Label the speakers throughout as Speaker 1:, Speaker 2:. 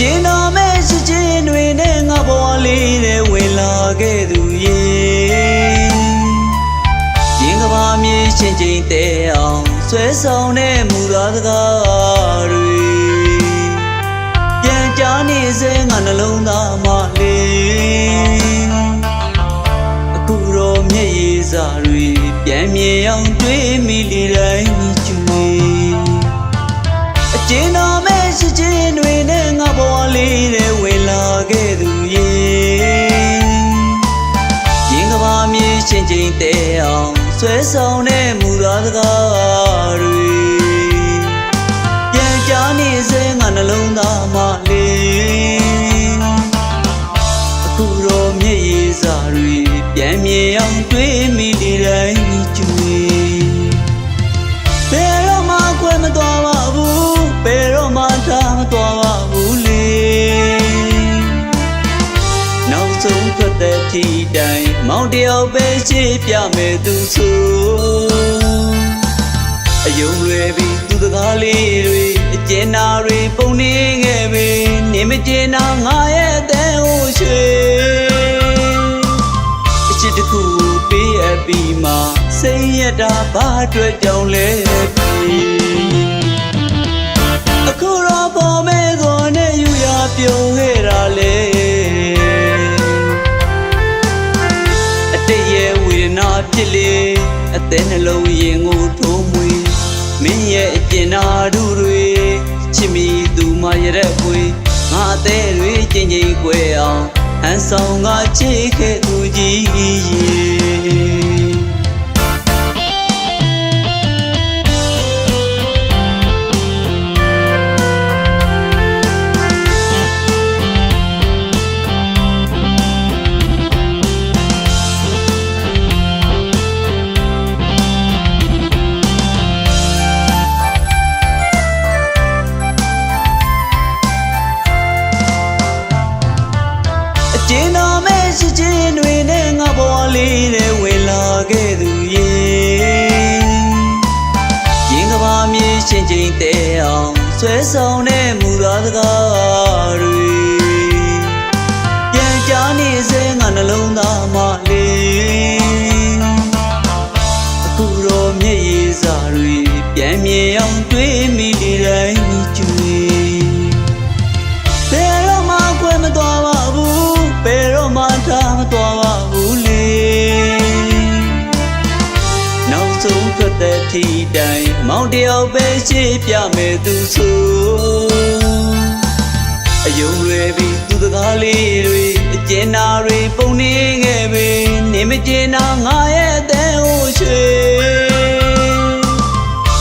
Speaker 1: ကျင်းတော်မဲ့ရှိချင်းတွေနဲ့ငါဘဝလေးတွေဝင်လာခဲ့သူရေရင်ကဘာမြေချင်းချင်းတဲအောင်ဆွဲဆောင်တဲ့မူသားစကားတွေပြန်ကြားနေစေငါနှလုံးသားမလေးအခုတော့မျက်ရည်စာတွေပြန်မြင်အောင်တွေးမိလေတိုင်းကျွေးအကျဉ်းတော်မဲ့ ရှိချင်းတွေနဲ့ငါဘဝလေးတွေဝင်လာခဲ့သူရေရင်ကဘာမြေချင်းချင်းတဲအောင်ဆွဲဆောင်တဲ့မူသားစကားတွေပြန်ကြားနေစေငါနှလုံးသားမလေးအခုတော့မျက်ရည်စာတွေပြန်မြင်အောင်တွေးမိလေတိုင်း င်းမောင်တယောက်ပဲရှိပြမယ်သူဆိုအယုံလွယ်ပြီးသူတကားလေးတွေအကျဉ်းနာတွေပုံနေခဲ့ပြီနေမကျင်နာငါရဲ့အသက်ဟိုရွှေအချစ်တစ်ခုကိုပေးအပ်ပြီးမှစိတ်ရတာဘာအတွက်ကြောင့်လဲပြီအခုတော့ပေါ်မဲ့ကိုနဲ့ယူရပြုံးခဲ့တာလေ ဖြစ်လေအသက်နှလုံးရင်ကိုထိုးမွေမင်းရဲ့အကျဉ်းနာတို့တွေချစ်မိသူမရတဲ့ပွေငါအသေးတွေကျင်ကျင်ကွယ်အောင်ဟန်ဆောင်ငါချစ်ခဲ့သူကြီး ရှိချင်းတွေနဲ့ငါဘဝလေးတွေဝင်လာခဲ့သူရေရင်ကဘာမြေချင်းချင်းတဲအောင်ဆွဲဆောင်တဲ့မူသားစကား ထွက်တဲ့ထီတိုင်းမောင်တယောက်ပဲရှိပြမယ်သူဆိုအယုံလွယ်ပြီးသူတကားလေးတွေအကျဉ်းနာတွေပုံနေခဲ့ပြီနေမကျင်နာငါရဲ့အသက်ဟိုရွှေ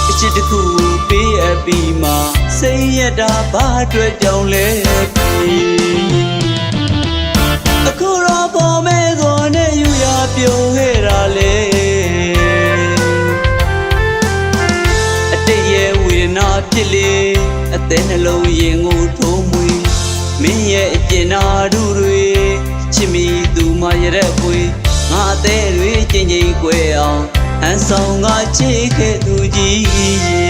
Speaker 1: အချစ်တစ်ခုကိုပေးအပ်ပြီးမှစိတ်ရတာဘာအတွက်ကြောင့်လဲပြီအခုတော့ပေါ်မဲ့ကိုနဲ့ယူရပြုံးခဲ့တာလေ ဖြစ်လေအသက်နှလုံးရင်ကိုထိုးမွေမင်းရဲ့အကျဉ်းနာတို့တွေချစ်မိသူမရတဲ့ပွေငါအသေးတွေချင်းချင်းကွယ်အောင်ဟန်ဆောင်ငါချစ်ခဲ့သူကြီး